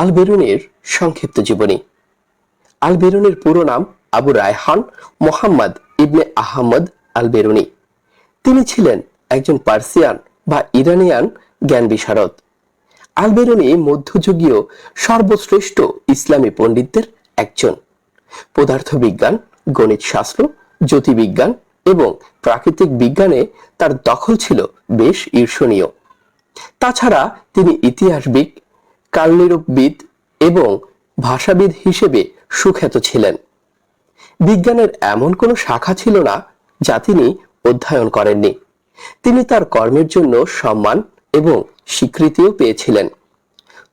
আল বেরুনির সংক্ষিপ্ত জীবনী। আল বেরুনির পুরো নাম আবু রায়হান মোহাম্মদ ইবনে আহমদ আল বেরুনি তিনি ছিলেন একজন পার্সিয়ান বা ইরানিয়ান জ্ঞান বিশারদ। আল বেরুনি মধ্যযুগীয় সর্বশ্রেষ্ঠ ইসলামী পণ্ডিতদের একজন। পদার্থবিজ্ঞান গণিত শাস্ত্র জ্যোতির্বিজ্ঞান এবং প্রাকৃতিক বিজ্ঞানে তার দখল ছিল বেশ ঈর্ষণীয়। তাছাড়া তিনি ইতিহাসবিদ কালনিরূপবিদ এবং ভাষাবিদ হিসেবে সুখ্যাত ছিলেন। বিজ্ঞানের এমন কোনো শাখা ছিল না যা তিনি অধ্যয়ন করেননি। তিনি তার কর্মের জন্য সম্মান এবং স্বীকৃতিও পেয়েছিলেন।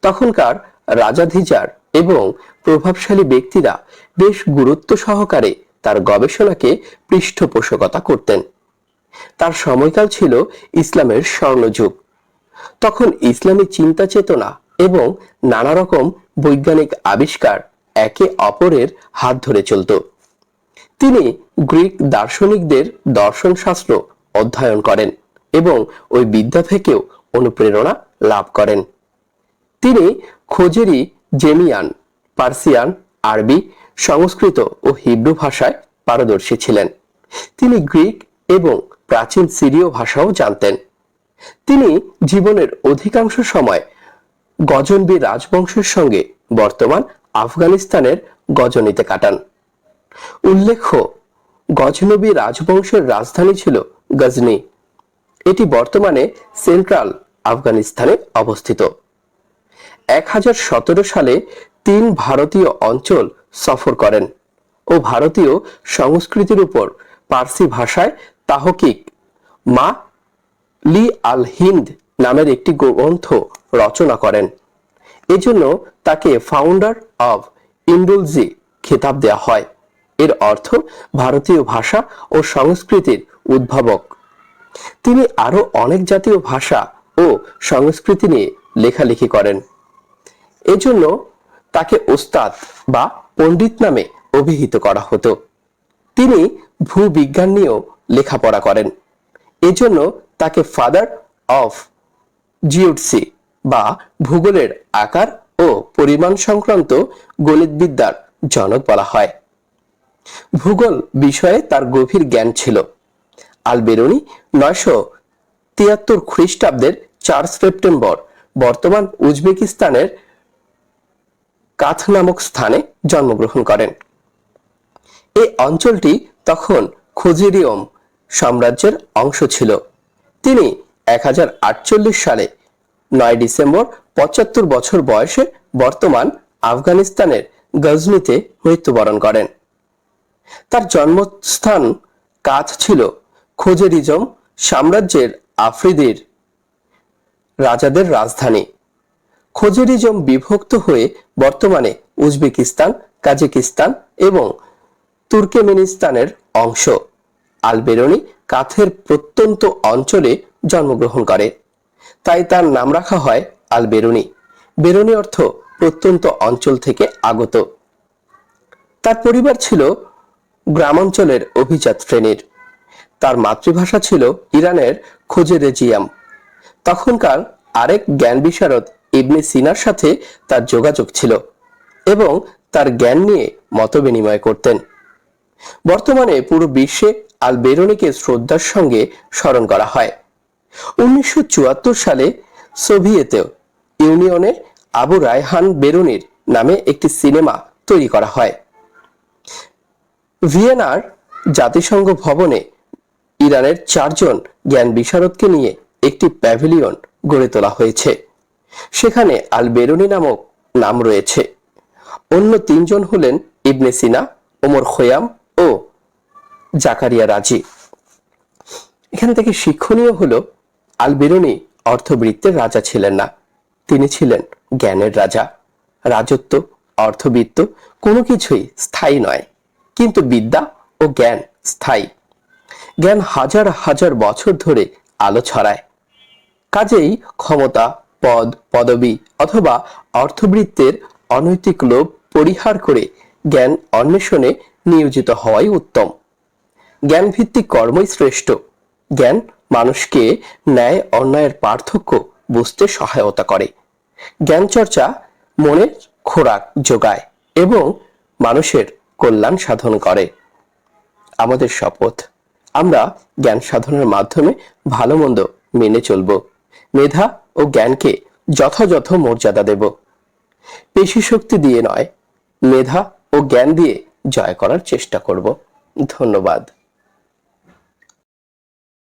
তখনকার রাজাধিজার এবং প্রভাবশালী ব্যক্তিরা বেশ গুরুত্ব সহকারে তার গবেষণাকে পৃষ্ঠপোষকতা করতেন। তার সময়কাল ছিল ইসলামের স্বর্ণযুগ। তখন ইসলামী চিন্তা চেতনা এবং নানা রকম বৈজ্ঞানিক আবিষ্কার একে অপরের হাত ধরে চলত। তিনি গ্রিক দার্শনিকদের দর্শনশাস্ত্র অধ্যয়ন করেন এবং ওই বিদ্যা থেকেও অনুপ্রেরণা লাভ করেন। তিনি খোজেরি জেমিয়ান, পার্সিয়ান, আরবি, সংস্কৃত ও হিব্রু ভাষায় পারদর্শী ছিলেন। তিনি গ্রিক এবং প্রাচীন সিরীয় ভাষাও জানতেন। তিনি জীবনের অধিকাংশ সময় গজনবী রাজবংশের সঙ্গে বর্তমান আফগানিস্তানের গজনীতে কাটান। উল্লেখ্য, গজনবী রাজবংশের রাজধানী ছিল গজনি। এটি বর্তমানে সেন্ট্রাল আফগানিস্তানে অবস্থিত। এক হাজার সতেরো সালে তিন ভারতীয় অঞ্চল সফর করেন ও ভারতীয় সংস্কৃতির উপর পার্সি ভাষায় তাহকিক মা লি আল হিন্দ নামের একটি গ্রন্থ রচনা করেন। এজন্য তাকে ফাউন্ডার অব ইন্ডুলজি খেতাব দেওয়া হয়। এর অর্থ ভারতীয় ভাষা ও সংস্কৃতির উদ্ভাবক। তিনি আরও অনেক জাতীয় ভাষা ও সংস্কৃতি নিয়ে লেখালেখি করেন। এজন্য তাকে ওস্তাদ বা পণ্ডিত নামে অভিহিত করা হতো। তিনি ভূবিজ্ঞান নিয়েও লেখাপড়া করেন। এজন্য তাকে ফাদার অফ জিওটসি বা ভূগোলের আকার ও পরিমাণ সংক্রান্ত গণিতবিদ্যার জনক বলা হয়। ভূগোল বিষয়ে তার গভীর জ্ঞান ছিল। আল বেরুনি নয়শো তিয়াত্তর খ্রিস্টাব্দের চার সেপ্টেম্বর বর্তমান উজবেকিস্তানের কাথ নামক স্থানে জন্মগ্রহণ করেন। এই অঞ্চলটি তখন খুজিরিয়ম সাম্রাজ্যের অংশ ছিল। তিনি এক হাজার আটচল্লিশ সালে নয় ডিসেম্বর পঁচাত্তর বছর বয়সে বর্তমান আফগানিস্তানের গজনিতে মৃত্যুবরণ করেন। তার জন্মস্থান কাজ ছিল খোজেরিজম সাম্রাজ্যের আফ্রিদির রাজাদের রাজধানী। খোজেরিজম বিভক্ত হয়ে বর্তমানে উজবেকিস্তান, কাজাকিস্তান এবং তুর্কমেনিস্তানের অংশ। আলবেরনি কাথের প্রত্যন্ত অঞ্চলে জন্মগ্রহণ করে। তাই তার নাম রাখা হয় আল বেরুনি বেরুনি অর্থ প্রত্যন্ত অঞ্চল থেকে আগত। তার পরিবার ছিল গ্রামাঞ্চলের অভিজাত শ্রেণির। তার মাতৃভাষা ছিল ইরানের খোজেরেজিয়াম তখনকার আরেক জ্ঞান বিশারদ ইবনে সিনার সাথে তার যোগাযোগ ছিল এবং তার জ্ঞান নিয়ে মত বিনিময় করতেন। বর্তমানে পুরো বিশ্বে আল বেরোনিকে শ্রদ্ধার সঙ্গে স্মরণ করা হয়। উনিশশো চুয়াত্তর সালে সোভিয়েত ইউনিয়নে আবু রায়হান বেরুনির নামে একটি সিনেমা তৈরি করা হয়। ভিয়েনার জাতিসংঘ ভবনে ইরানের চারজন জ্ঞান বিশারদকে নিয়ে একটি প্যাভিলিয়ন গড়ে তোলা হয়েছে। সেখানে আল বেরুনি নামক নাম রয়েছে। অন্য তিনজন হলেন ইবনে সিনা, ওমর খোয়াম ও জাকারিয়া রাজি। এখান থেকে শিক্ষণীয় হলো আল বেরুনি অর্থবৃত্তের রাজা ছিলেন না। তিনি ছিলেন জ্ঞানের রাজা। রাজত্ব, অর্থবৃত্ত কোনো কিছুই স্থায়ী নয়, কিন্তু বিদ্যা ও জ্ঞান স্থায়ী। জ্ঞান হাজার হাজার বছর ধরে আলো ছড়ায়। কাজেই ক্ষমতা, পদ, পদবি অথবা অর্থবৃত্তের অনৈতিক লোভ পরিহার করে জ্ঞান অন্বেষণে নিয়োজিত হওয়াই উত্তম। জ্ঞানভিত্তিক কর্মই শ্রেষ্ঠ। জ্ঞান মানুষকে ন্যায়, অন্যায়ের পার্থক্য বুঝতে সহায়তা করে। জ্ঞান চর্চা মনের খোরাক যোগায় এবং মানুষের কল্যাণ সাধন করে। আমাদের শপথ, আমরা জ্ঞান সাধনের মাধ্যমে ভালো মন্দ মেনে চলব। মেধা ও জ্ঞানকে যথাযথ মর্যাদা দেব। পেশি শক্তি দিয়ে নয়, মেধা ও জ্ঞান দিয়ে জয় করার চেষ্টা করব। ধন্যবাদ।